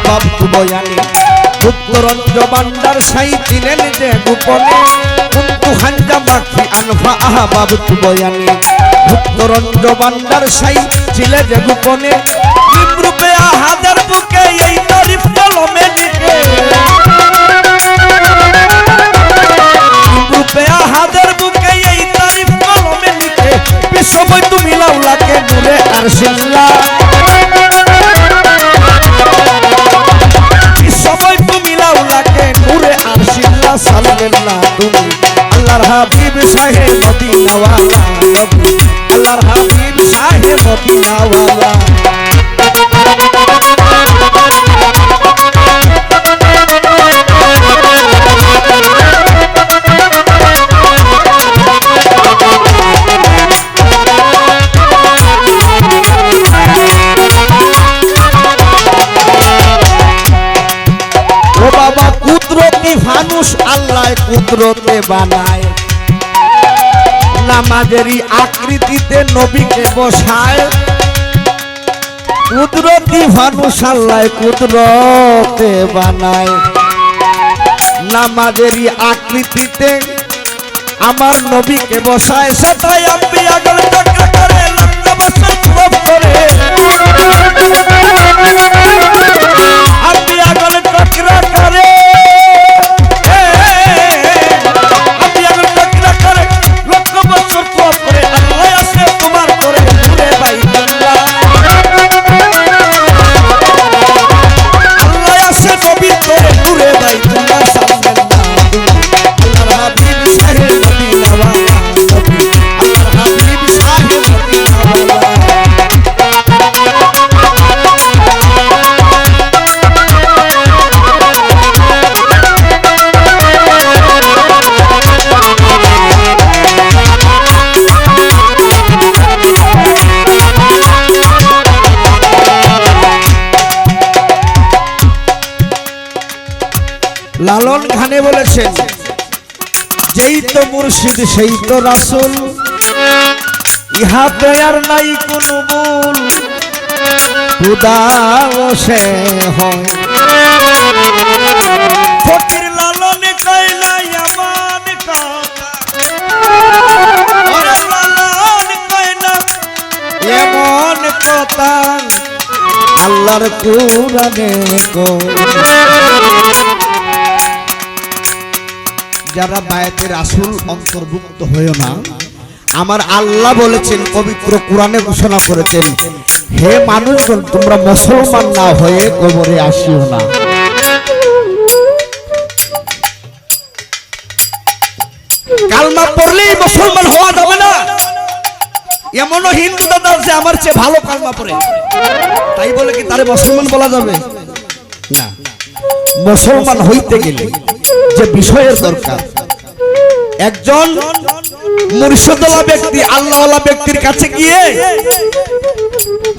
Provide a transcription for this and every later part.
আহবাব বয়ানে উত্তরঞ্জ বান্ডার সাই ছিলেন যে গোপনে। কুন্তু হাঞ্জা মাখি আনফা আহবাব বয়ানে উত্তরঞ্জ বান্ডার সাই ছিলে যে গোপনে। রূপে আহাদের বুকে এই তারিফ কলমে লিখে রূপে আহাদের বুকে এই তারিফ কলমে লিখে বিশ্বময় তুমি লাউলাকে দূরে আর শিল্লা। শিল্লা না তুমি? আল্লাহর হাবিব সাহে মদিনাওয়ালা নবী। আল্লাহর হাবিব সাহে মদিনাওয়ালা। বানায়। নামাজেরই আকৃতিতে নবীকে বসায়। কুদরতি ফানুস কুদরতে বানায়। নামাজেরই আকৃতিতে আমার নবীকে বসায়। সেটাই আমি আগল চক্র করে লক্ষ্য বছর করে। লালন খানে বলেছেন, যেই তো মুর্শিদ, সেই তো রাসুল। ইহাতে আর নাই কোনো মূল। সে হয়। এমন কথা। আল্লাহর কুরানে কই যারা বায়াতের আসল অন্তর্ভুক্ত হয়েও না, আমার আল্লাহ বলেছেন, পবিত্র কোরআনে ঘোষণা করেছেন, হে মানুষজন, তোমরা মুসলমান না হয়ে কবরে আসিও না। কালমা পড়লেই মুসলমান হওয়া যাবে না। এমনও হিন্দু দাদা আছে, আমার চেয়ে ভালো কালমা পড়ে। তাই বলে কি তারে মুসলমান বলা যাবে? না। মুসলমান হইতে গেলে যে বিষয়ের দরকার। একজন মুর্শিদওয়ালা ব্যক্তি, আল্লাহওয়ালা ব্যক্তির কাছে গিয়ে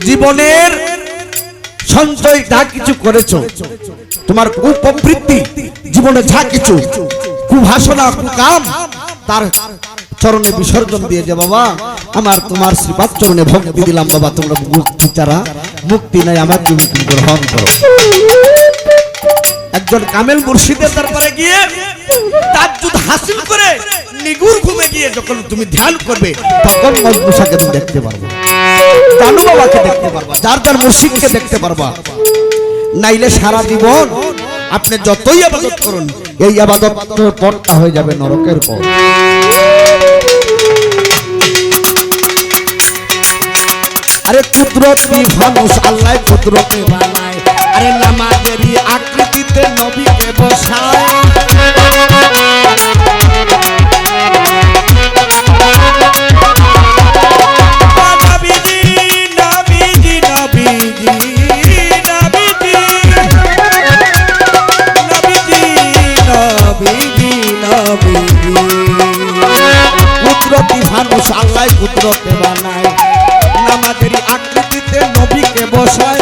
জীবনের সঞ্চয় যা কিছু করেছ, তোমার কুপ্রবৃত্তি, জীবনে যা কিছু কুভাষণা কুকাম, তার চরণে বিসর্জন দিয়ে যে, বাবা, আমার তোমার শ্রীপাদ চরণে ভক্তি দিলাম, বাবা, তোমরা মুক্তি চারা মুক্তি নাই, আমার তুমি গ্রহণ করো। একজন কামেল মুর্শিদের দরবারে গিয়ে তাজ্জুদ হাসিল করে নিগুর ঘুমে গিয়ে যখন তুমি ধ্যান করবে, তখন মজবুসাকে তুমি দেখতে পারবে। জানু বাবাকে দেখতে পারবা, যার যার মুর্শিদকে দেখতে পারবা। নাইলে সারা জীবন আপনি যতই আবাদত করুন, এই আবাদত পথটা হয়ে যাবে নরকের পথ আরে কুদরতি মানুষ আল্লাহ কুদরতে বানায়। আরে নামাজেরই আকৃতিতে নবীকে বসায়। মানুষ আল্লাহ কুদরতে বানায়। নামাজেরই আকৃতিতে নবীকে বসায়।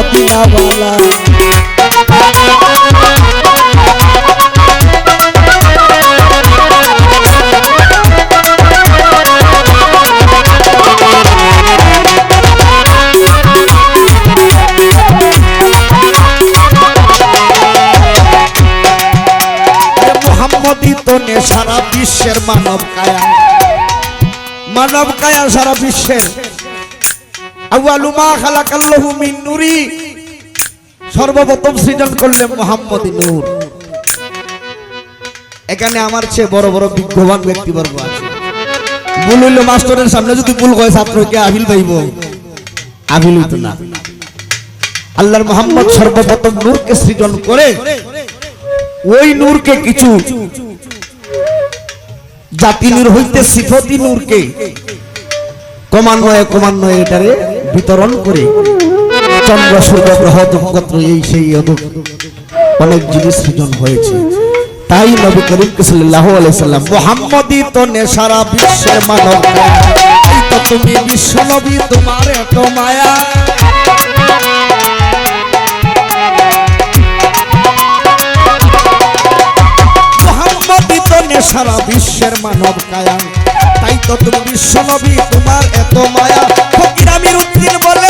মদিনাওয়ালা এ মোহাম্মদই তো নে সারা বিশ্বের মানব কায়া। মানব কায়া সারা বিশ্বের। আউয়ালু মা খালাকাল্লাহু মিন নূরি। সর্বপ্রথম সৃজন করলেন মোহাম্মদ নূর। এখানে আমার চেয়ে বড় বড় বিজ্ঞবান ব্যক্তিবর্গ আছে। ভুল হইল মাস্টারের সামনে যদি ভুল হয় ছাত্রকে আবিল পাইব। আবিল হইতো না। আল্লাহর মোহাম্মদ সর্বপ্রথম নূরকে সৃজন করে, ওই নূরকে কিছু জাতি নূর হইতে সিফতি নূরকে ক্রমান্বয়ে ক্রমান্বয়ে এটারে বিতরণ করে চন্দ্র এই সেই অনেক জিনিস সৃজন হয়েছে। তাই নবী করিম সাল্লাল্লাহু আলাইহি সাল্লাম তো বিশ্বের মানব তো তুমি বিশ্ব নবী, তোমার এত মায়া। সারা বিশ্বের মানব কায়া তাই তো তুমি বিশ্বনবী তোমার এত মায়া। ফকির আমির উদ্দিন বলে